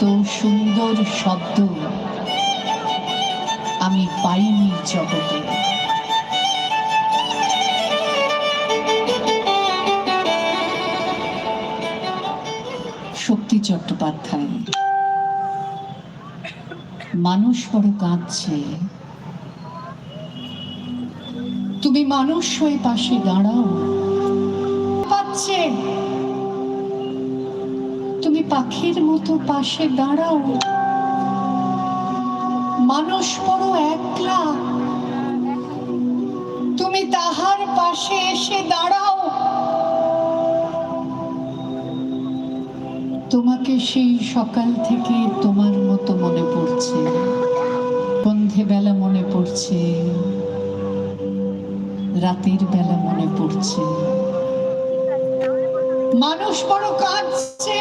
তো সুন্দর শব্দ। আমি পাইনি জগতে। শক্তি চট্টোপাধ্যায়, মানুষ বড় কাঁদছে। তুমি মানুষ হয়ে পাশে দাঁড়াও। পাচ্ছে। পাখির মতো পাশে দাঁড়াও। মানুষ বড় একলা। তুমি তাহার পাশে এসে দাঁড়াও। তোমাকে সেই সকাল থেকে তোমার মতো মনে পড়ছে। সন্ধেবেলা মনে পড়ছে। রাতের বেলা মনে পড়ছে। মানুষ বড় কাঁদছে।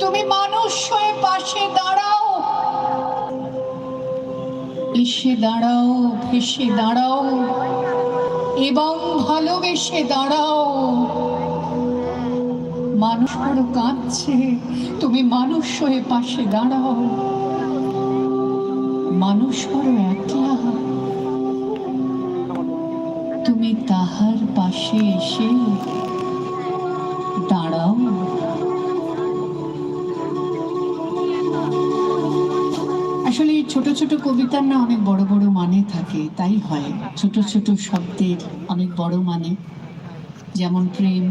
তুমি মানুষ হয়ে পাশে দাঁড়াও। এসে দাঁড়াও, ভেসে দাঁড়াও, এবং ভালোবেসে দাঁড়াও। মানুষ বড় কাঁদছে, তুমি মানুষ হয়ে পাশে দাঁড়াও। মানুষ বড় একলা, তুমি তাহার পাশে এসে আসলে ছোট ছোট কবিতার না অনেক বড় বড় মানে থাকে, তাই হয়। ছোট ছোট শব্দের অনেক বড় মানে যেমন প্রেম